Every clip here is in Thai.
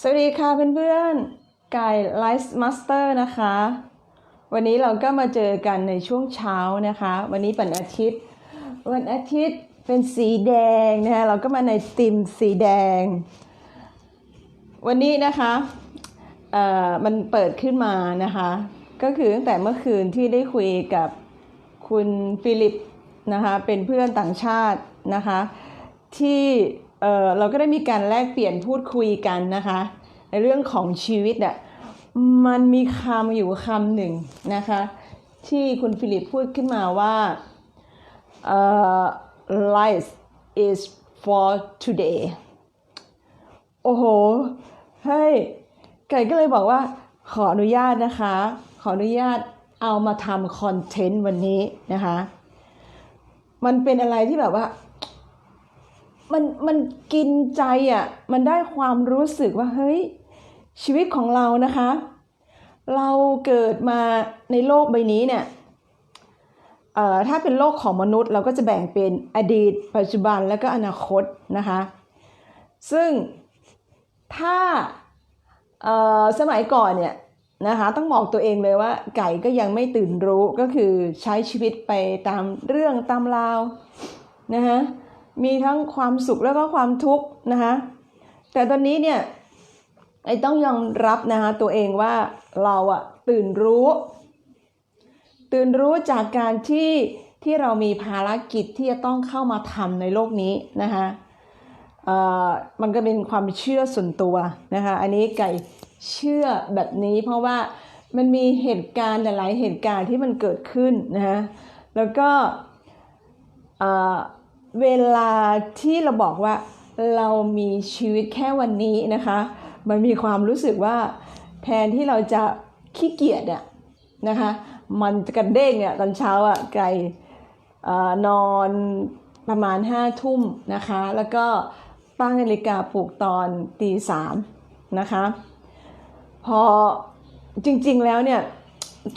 สวัสดีค่ะเพื่อนๆไก่ไลฟ์มาสเตอร์นะคะ วันนี้เราก็มาเจอกันในช่วงเช้านะคะ วันนี้เป็นอาทิตย์ วันอาทิตย์เป็นสีแดงนะคะเราก็มาในติมสีแดง วันนี้นะคะเอ่อมันเปิดขึ้นมานะคะ ก็คือตั้งแต่เมื่อคืนที่ได้คุยกับคุณฟิลิปนะคะ เป็นเพื่อนต่างชาตินะคะ ที่ เอ่อเราก็ได้มีการแลกเปลี่ยนพูดคุยกันนะคะ ในเรื่องของชีวิตอะมันมีคำอยู่คำหนึ่งนะคะ ที่คุณฟิลิปพูดขึ้นมาว่าเอ่อ life is for today โอ้โห เฮ้ย ไก่ก็เลยบอกว่า ขออนุญาตนะคะ ขออนุญาตเอามาทำคอนเทนต์วันนี้นะคะ มันเป็นอะไรที่แบบว่า มันมันกินใจอะมันได้ความรู้สึกว่าเฮ้ยชีวิตของเรานะคะ เราเกิดมาในโลกใบนี้เนี่ยเอ่อถ้าเป็นโลกของมนุษย์ เราก็จะแบ่งเป็นอดีต ปัจจุบันแล้วก็อนาคตนะคะ ซึ่งถ้าเอ่อสมัยก่อนเนี่ยนะคะต้องบอกตัวเองเลยว่าไก่ก็ยังไม่ตื่นรู้ก็คือใช้ชีวิตไปตามเรื่องตามราวนะคะ มีทั้งความสุขแล้วก็ความทุกข์นะคะแต่ตอนนี้เนี่ยไอ้ต้องยอมรับนะคะตัวเองว่าเราอะตื่นรู้ ตื่นรู้จากการที่ที่เรามีภารกิจที่จะต้องเข้ามาทำในโลกนี้นะคะเออมันก็เป็นความเชื่อส่วนตัวนะคะอันนี้ไก่เชื่อแบบนี้เพราะว่ามันมีเหตุการณ์หลายเหตุการณ์ที่มันเกิดขึ้นนะคะแล้วก็ เวลาที่เราบอกว่าเรามีชีวิตแค่วันนี้นะคะ มันมีความรู้สึกว่าแทนที่เราจะขี้เกียจอะนะคะ มันกระเด้งอะตอนเช้าอะไก่นอนประมาณห้าทุ่มนะคะ แล้วก็ตั้งนาฬิกาปลุกตอนตีสามนะคะ พอจริงๆแล้วเนี่ย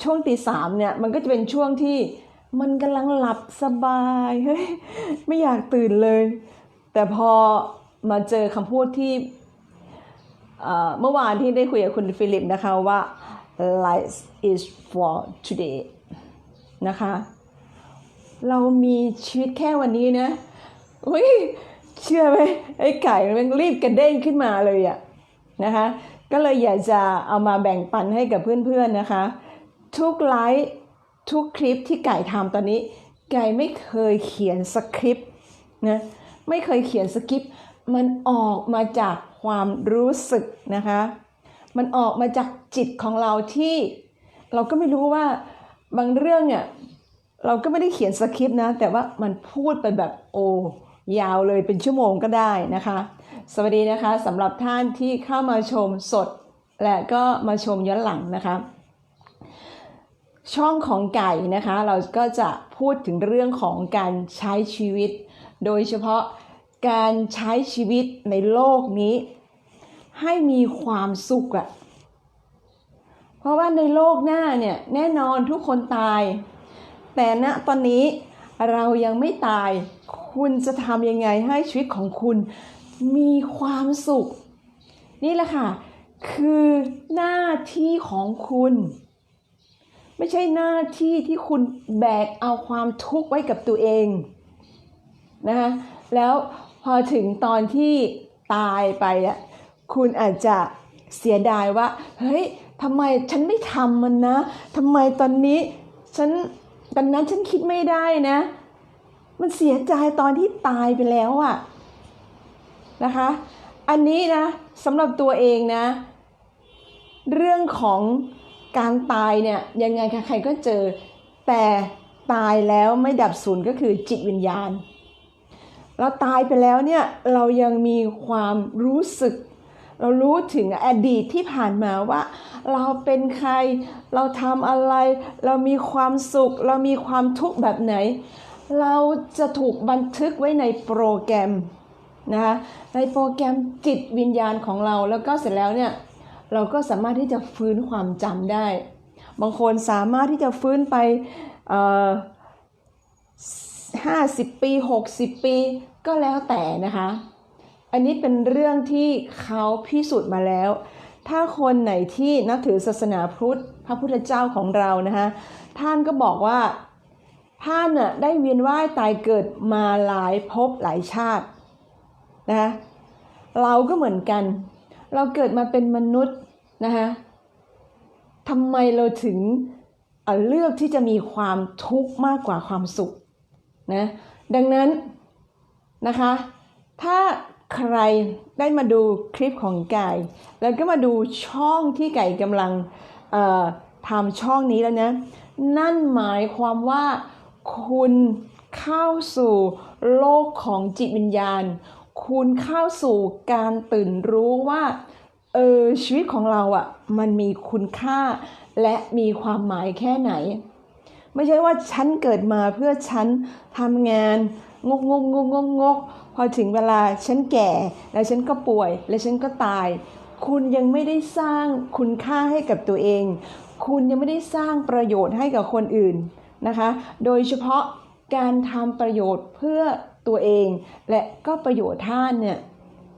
ช่วงตีสามเนี่ยมันก็จะเป็นช่วงที่ มันกำลังหลับสบายเฮ้ยไม่อยากตื่นเลย แต่พอมาเจอคำพูดที่เมื่อวานที่ได้คุยกับคุณฟิลิปนะคะว่า life is for today นะคะ เรามีชีวิตแค่วันนี้นะเฮ้ยเชื่อไหมไอ้ไก่มันรีบกระเด้งขึ้นมาเลยอะนะคะ ก็เลยอยากจะเอามาแบ่งปันให้กับเพื่อนๆนะคะ ทุกไลฟ์ ทุกคลิปที่ไก่ทำตอนนี้ ไก่ไม่เคยเขียนสคริปต์นะไม่เคยเขียนสคริปต์มันออกมาจากความรู้สึกนะคะ มันออกมาจากจิตของเราที่ เราก็ไม่รู้ว่าบางเรื่องเนี่ยเราก็ไม่ได้เขียนสคริปต์นะ แต่ว่ามันพูดไปแบบโอ้ยาวเลยเป็นชั่วโมงก็ได้นะคะ สวัสดีนะคะสำหรับท่านที่เข้ามาชมสด และก็มาชมย้อนหลังนะคะ ช่องของไก่นะคะ เราก็จะพูดถึงเรื่องของการใช้ชีวิต โดยเฉพาะการใช้ชีวิตในโลกนี้ ให้มีความสุขอะเพราะว่าในโลกหน้าเนี่ยแน่นอนทุกคนตาย แต่ณตอนนี้เรายังไม่ตาย คุณจะทำยังไงให้ชีวิตของคุณมีความสุข นี่แหละค่ะ คือหน้าที่ของคุณ ไม่ใช่หน้าที่ที่คุณแบกเอาความทุกข์ไว้กับตัวเองนะคะแล้วพอถึงตอนที่ตายไปอะคุณอาจจะเสียดายว่าเฮ้ยทำไมฉันไม่ทำมันนะทำไมตอนนี้ฉันตอนนั้นฉันคิดไม่ได้นะ มันเสียใจตอนที่ตายไปแล้วอะนะคะ อันนี้นะสำหรับตัวเองนะ เรื่องของ การตายเนี่ยยังไงใครๆก็เจอ แต่ตายแล้วไม่ดับสูญก็คือจิตวิญญาณ เราตายไปแล้วเนี่ยเรายังมีความรู้สึก เรารู้ถึงอดีตที่ผ่านมาว่า เราเป็นใคร เราทำอะไร เรามีความสุข เรามีความทุกข์แบบไหน เราจะถูกบันทึกไว้ในโปรแกรมนะคะในโปรแกรมจิตวิญญาณของเราแล้วก็เสร็จแล้วเนี่ย เราก็สามารถที่จะฟื้นความจำได้ บางคนสามารถที่จะฟื้นไปเอ่อ50ปี60ปีก็แล้วแต่นะคะ อันนี้เป็นเรื่องที่เขาพิสูจน์มาแล้ว ถ้าคนไหนที่นับถือศาสนาพุทธพระพุทธเจ้าของเรานะคะท่านก็บอกว่าท่านน่ะได้เวียนว่ายตายเกิดมาหลายภพหลายชาตินะคะเราก็เหมือนกัน เราเกิดมาเป็นมนุษย์นะคะทำไมเราถึงเเลือกที่จะมีความทุกข์มากกว่าความสุขนะดังนั้นนะคะ ถ้าใครได้มาดูคลิปของไก่ แล้วก็มาดูช่องที่ไก่กำลังทำช่องนี้แล้วนะนั่นหมายความว่าคุณเข้าสู่โลกของจิตวิญญาณ คุณเข้าสู่การตื่นรู้ว่าเออชีวิตของเราอะ่ะมันมีคุณค่าและมีความหมายแค่ไหน ไม่ใช่ว่าฉันเกิดมาเพื่อฉันทำงานงกงกงกงกงกพอถึงเวลาฉันแก่ แล้วฉันก็ป่วย แล้วฉันก็ตาย คุณยังไม่ได้สร้างคุณค่าให้กับตัวเอง คุณยังไม่ได้สร้างประโยชน์ให้กับคนอื่นนะคะ โดยเฉพาะการทำประโยชน์เพื่อ ตัวเอง และก็ประโยชน์ท่านเนี่ย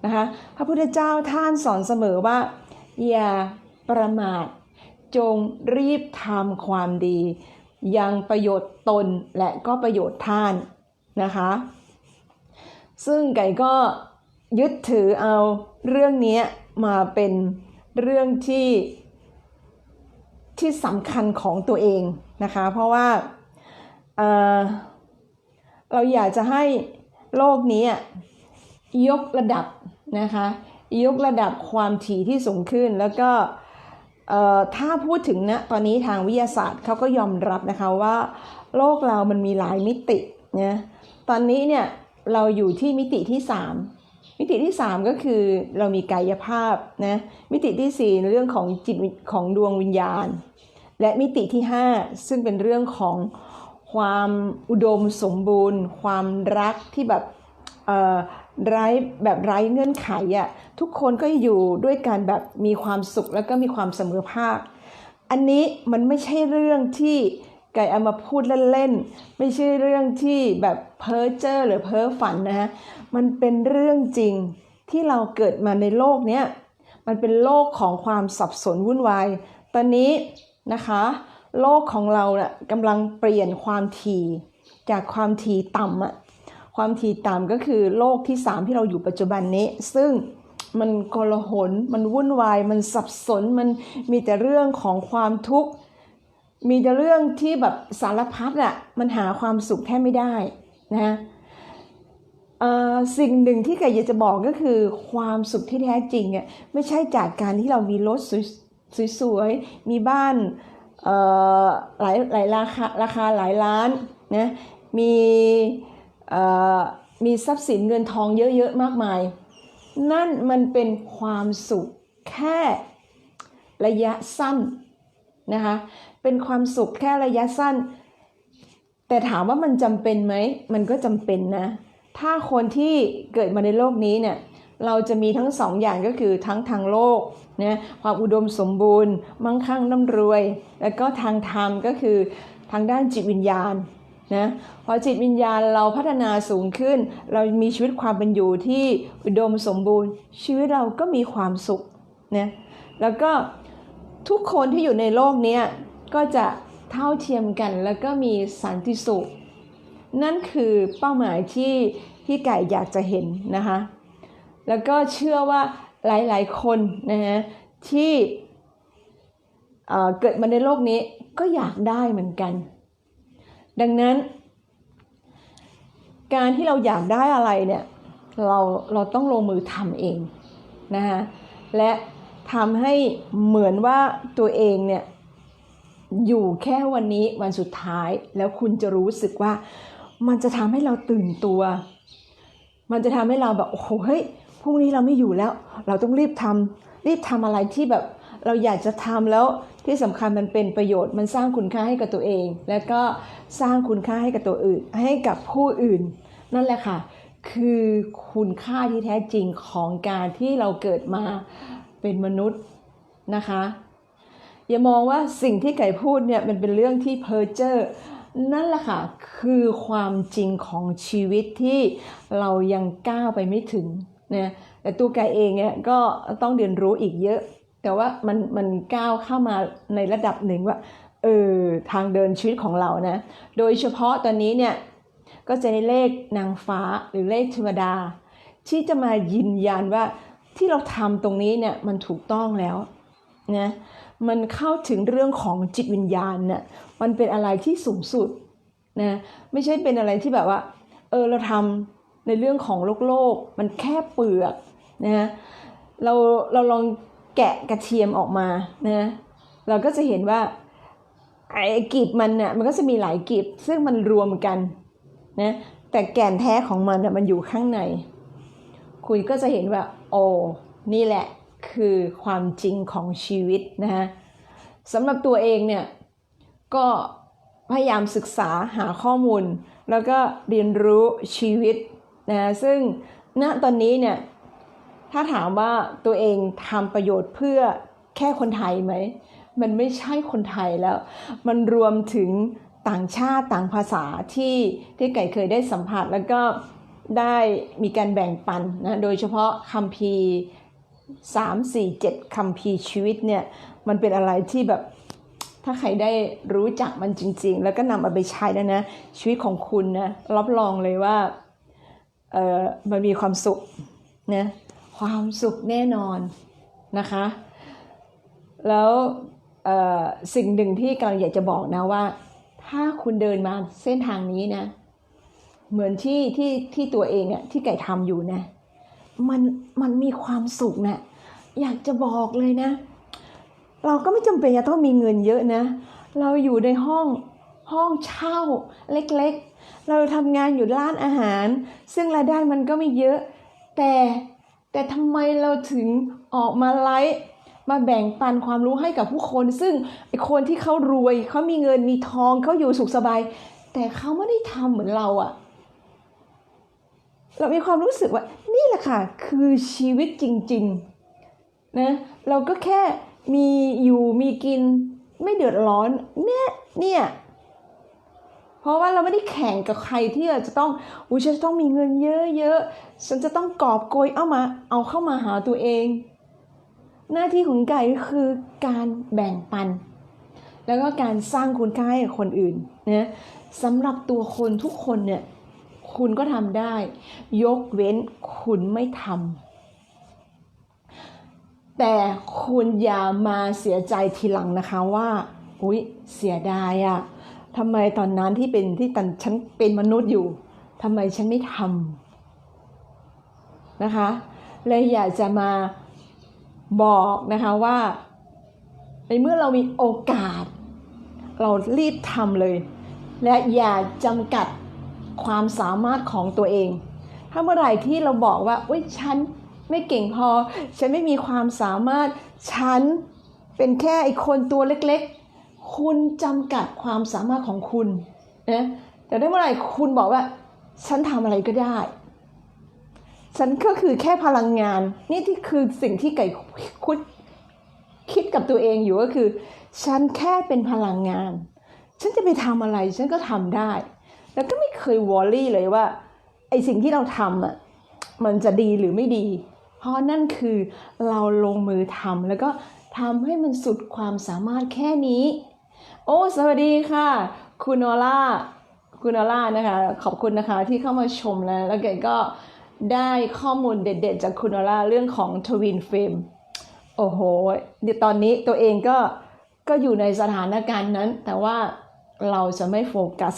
นะคะพระพุทธเจ้าท่านสอนเสมอว่า อย่าประมาท จงรีบทำความดี ยังประโยชน์ตนและก็ประโยชน์ท่านนะคะ ซึ่งไก่ก็ยึดถือเอาเรื่องนี้มาเป็นเรื่องที่ที่สำคัญของตัวเองนะคะ เพราะว่าเเราอยากจะให้ โลกนี้ยกระดับนะคะยกระดับความถี่ที่สูงขึ้นแล้วก็ถ้าพูดถึงนะตอนนี้ทางวิทยาศาสตร์เขาก็ยอมรับนะคะว่า โลกเรามันมีหลายมิตินะตอนนี้เนี่ยเราอยู่ที่มิติที่ 3 มิติที่ 3 ก็คือเรามีกายภาพนะมิติที่ 4 เรื่องของจิตของดวงวิญญาณ และมิติที่ 5 ซึ่งเป็นเรื่องของ ความอุดมสมบูรณ์ ความรักที่แบบไร้แบบไร้เงื่อนไขอะ่ะทุกคนก็อยู่ด้วยกันแบบมีความสุขแล้วก็มีความเสมอภาค อันนี้มันไม่ใช่เรื่องที่ไก่เอามาพูดเล่นๆไม่ใช่เรื่องที่แบบเพ้อเจ้อหรือเพ้อฝันนะฮะมันเป็นเรื่องจริงที่เราเกิดมาในโลกเนี้ยมันเป็นโลกของความสับสนวุ่นวาย ตอนนี้นะคะ โลกของเราเนะ่ะกำลังเปลี่ยนความถี่จากความถี่ต่ำอะความถี่ต่ำก็คือโลกที่ 3 ที่เราอยู่ปัจจุบันนี้ ซึ่งมันโกลหลมันวุ่นวาย มันสับสน มันมีแต่เรื่องของความทุกข์ มีแต่เรื่องที่แบบสารพัดอะมันหาความสุขแทบไม่ได้นะสิ่งหนึ่งที่ไก่อยากจะบอกก็คือความสุขที่แท้จริงอะไม่ใช่จากการที่เรามีรถสวยสวยๆมีบ้าน หลายหลายราคาราคาหลายล้านนะมีมีทรัพย์สินเงินทองเยอะๆมากมาย นั่นมันเป็นความสุขแค่ระยะสั้นนะคะเป็นความสุขแค่ระยะสั้น แต่ถามว่ามันจำเป็นไหมมันก็จำเป็นนะ ถ้าคนที่เกิดมาในโลกนี้เนี่ยเราจะมีทั้งสองอย่างก็คือทั้งทางโลก นะความอุดมสมบูรณ์ มั่งคั่งร่ำรวย แล้วก็ทางธรรมก็คือทางด้านจิตวิญญาณนะพอจิตวิญญาณเราพัฒนาสูงขึ้น เรามีชีวิตความเป็นอยู่ที่อุดมสมบูรณ์ ชีวิตเราก็มีความสุขนะแล้วก็ทุกคนที่อยู่ในโลกนี้ก็จะเท่าเทียมกันแล้วก็มีสันติสุข นั่นคือเป้าหมายที่ที่ไก่อยากจะเห็นนะคะแล้วก็เชื่อว่า หลาย ๆ คนนะฮะที่เอ่อเกิดมาในโลกนี้ก็อยากได้เหมือนกัน ดังนั้น การที่เราอยากได้อะไรเนี่ยเราเราต้องลงมือทำเองนะคะและทำให้เหมือนว่าตัวเองเนี่ยอยู่แค่วันนี้วันสุดท้าย แล้วคุณจะรู้สึกว่ามันจะทำให้เราตื่นตัว มันจะทำให้เราแบบโอ้โหเฮ้ย พรุ่งนี้เราไม่อยู่แล้ว เราต้องรีบทำรีบทำอะไรที่แบบเราอยากจะทำแล้วที่สำคัญมันเป็นประโยชน์มันสร้างคุณค่าให้กับตัวเอง แล้วก็สร้างคุณค่าให้กับตัวอื่น ให้กับผู้อื่น นั่นแหละค่ะ คือคุณค่าที่แท้จริงของการที่เราเกิดมาเป็นมนุษย์นะคะ อย่ามองว่าสิ่งที่ไก่พูดเนี่ยมันเป็นเรื่องที่เพ้อเจ้อนั่นแหละค่ะ คือความจริงของชีวิตที่เรายังก้าวไปไม่ถึง นะแต่ตัวไก่เองเนี่ยก็ต้องเรียนรู้อีกเยอะ แต่ว่ามันมันก้าวเข้ามาในระดับหนึ่งว่าเออทางเดินชีวิตของเรานะ โดยเฉพาะตอนนี้เนี่ยก็จะได้เลขนางฟ้าหรือเลขเทวดา ที่จะมายืนยันว่าที่เราทำตรงนี้เนี่ยมันถูกต้องแล้วนะมันเข้าถึงเรื่องของจิตวิญญาณเนี่ยมันเป็นอะไรที่สูงสุดนะไม่ใช่เป็นอะไรที่แบบว่า เออเราทำ ในเรื่องของโลกโลกมันแค่เปลือกนะเราเราลองแกะกระเทียมออกมานะเราก็จะเห็นว่าไอ้กลีบมันเนี่ยมันก็จะมีหลายกลีบซึ่งมันรวมกันนะแต่แก่นแท้ของมันน่ะมันอยู่ข้างใน คุณก็จะเห็นว่าโอ้นี่แหละคือความจริงของชีวิตนะฮะสำหรับตัวเองเนี่ยก็พยายามศึกษาหาข้อมูล แล้วก็เรียนรู้ชีวิต นะซึ่งณตอนนี้เนี่ยถ้าถามว่าตัวเองทำประโยชน์เพื่อแค่คนไทยไหม มันไม่ใช่คนไทยแล้ว มันรวมถึงต่างชาติต่างภาษาที่ที่ไก่เคยได้สัมผัสแล้วก็ได้มีการแบ่งปันนะ โดยเฉพาะคัมภีร์3 4 7คัมภีชีวิตเนี่ย มันเป็นอะไรที่แบบถ้าใครได้รู้จักมันจริง ๆ แล้วก็นำเอาไปใช้แล้วนะ ชีวิตของคุณนะ รับรองเลยว่า เออมันมีความสุขนะความสุขแน่นอนนะคะ แล้วสิ่งหนึ่งที่กำลังอยากจะบอกนะว่า ถ้าคุณเดินมาเส้นทางนี้นะ เหมือนที่ที่ที่ตัวเองอะที่ไก่ทำอยู่นะ มันมันมีความสุขนะ อยากจะบอกเลยนะ เราก็ไม่จำเป็นจะต้องมีเงินเยอะนะ เราอยู่ในห้องห้องเช่าเล็ก เราทำงานอยู่ร้านอาหาร ซึ่งรายได้มันก็ไม่เยอะ แต่แต่ทำไมเราถึงออกมาไลฟ์มาแบ่งปันความรู้ให้กับผู้คน ซึ่งไอคนที่เขารวยเขามีเงินมีทองเขาอยู่สุขสบาย แต่เขาไม่ได้ทำเหมือนเราอะเรามีความรู้สึกว่านี่แหละค่ะ คือชีวิตจริงๆนะเราก็แค่มีอยู่มีกินไม่เดือดร้อนเนี่ยเนี่ย เพราะว่าเราไม่ได้แข่งกับใครที่จะต้องอุ้ยฉันจะต้องมีเงินเยอะๆฉันจะต้องกอบโกยเอามาเอาเข้ามาหาตัวเอง หน้าที่ของไก่คือการแบ่งปัน แล้วก็การสร้างคุณค่าให้กับคนอื่นนะสำหรับตัวคนทุกคนเนี่ยคุณก็ทำได้ ยกเว้นคุณไม่ทำแต่คุณอย่ามาเสียใจทีหลังนะคะว่า อุ๊ย เสียดายอะ ทำไมตอนนั้นที่เป็นที่ตันฉันเป็นมนุษย์อยู่ทำไมฉันไม่ทำนะคะ เลยอยากจะมาบอกนะคะว่า ในเมื่อเรามีโอกาส เรารีบทำเลย และอย่าจำกัดความสามารถของตัวเอง ถ้าเมื่อไหร่ที่เราบอกว่าอุ้ยฉันไม่เก่งพอ ฉันไม่มีความสามารถ ฉันเป็นแค่ไอคนตัวเล็ก คุณจำกัดความสามารถของคุณนะแต่ถ้เมื่อไหร่คุณบอกว่า ฉันทำอะไรก็ได้ ฉันก็คือแค่พลังงาน นี่ที่คือสิ่งที่ไก่คุดคิดกับตัวเองอยู่ก็คือ ฉันแค่เป็นพลังงาน ฉันจะไปทำอะไร ฉันก็ทำได้ แล้วก็ไม่เคยวอรี่เลยว่าไอสิ่งที่เราทำอะมันจะดีหรือไม่ดี เพราะนั่นคือเราลงมือทำแล้วก็ทำให้มันสุดความสามารถแค่นี้ โอ้ สวัสดีค่ะ คุณโนล่า คุณโนล่านะคะ ขอบคุณนะคะที่เข้ามาชมแล้ว แล้วแกก็ได้ข้อมูลเด็ดๆ จากคุณโนล่าเรื่องของทวินเฟมโอ้โหเดี๋ยวตอนนี้ตัวเองก็ก็อยู่ในสถานการณ์นั้น แต่ว่าเราจะไม่โฟกัส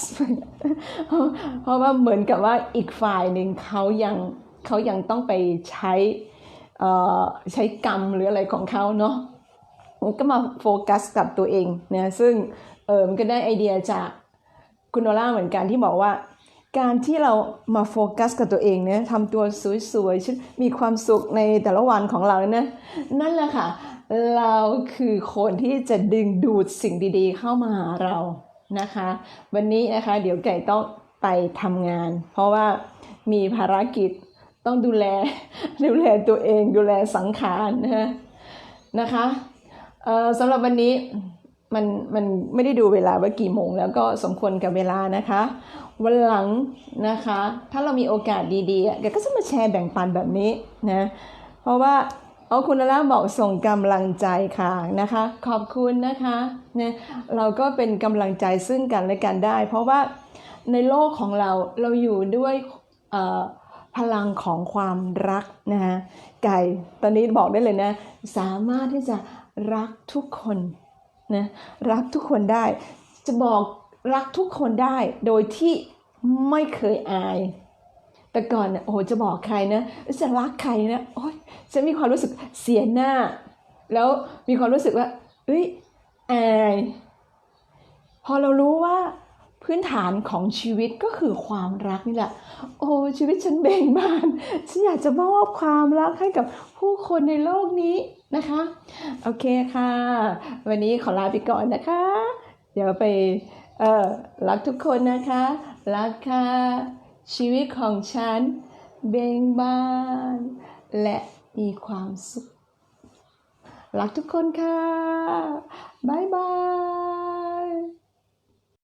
เพราะว่าเหมือนกับว่าอีกฝ่ายหนึ่งเขายังเขายังต้องไปใช้ใช้กรรมหรืออะไรของเขาเนาะ ก็มาโฟกัสกับตัวเองเนี่ยซึ่งเออมันก็ได้ไอเดียจากคุณโนล่าเหมือนกันที่บอกว่า การที่เรามาโฟกัสกับตัวเองเนี่ยทำตัวสวยๆฉันมีความสุขในแต่ละวันของเราเนี่ยนั่นแหละค่ะ เราคือคนที่จะดึงดูดสิ่งดีๆเข้ามาหาเรานะคะ วันนี้นะคะเดี๋ยวไก่ต้องไปทำงาน เพราะว่ามีภารกิจต้องดูแลดูแลตัวเองดูแลสังขารนะนะคะ สำหรับวันนี้มันมันไม่ได้ดูเวลาว่ากี่โมงแล้วก็สมควรกับเวลานะคะ วันหลังนะคะ ถ้าเรามีโอกาสดีๆแกก็จะมาแชร์แบ่งปันแบบนี้นะเพราะว่าเอาคุณล่าบอกส่งกำลังใจค่ะนะคะ ขอบคุณนะคะเนี่ยเราก็เป็นกำลังใจซึ่งกันและกันได้ เพราะว่าในโลกของเราเราอยู่ด้วยพลังของความรักนะคะไก่ตอนนี้บอกได้เลยนะ สามารถที่จะ รักทุกคนนะรักทุกคนได้ จะบอกรักทุกคนได้โดยที่ไม่เคยอาย แต่ก่อนเนี่ยโอ้จะบอกใครนะจะรักใครนะโอ้ยฉันมีความรู้สึกเสียหน้า แล้วมีความรู้สึกว่าเอ้ยอาย พอเรารู้ว่า พื้นฐานของชีวิตก็คือความรักนี่แหละ โอ้ชีวิตฉันเบ่งบาน ฉันอยากจะมอบความรักให้กับผู้คนในโลกนี้นะคะ โอเคค่ะ วันนี้ขอลาไปก่อนนะคะ เดี๋ยวไปเออรักทุกคนนะคะ รักค่ะ ชีวิตของฉันเบ่งบาน และมีความสุข รักทุกคนค่ะ บ๊ายบาย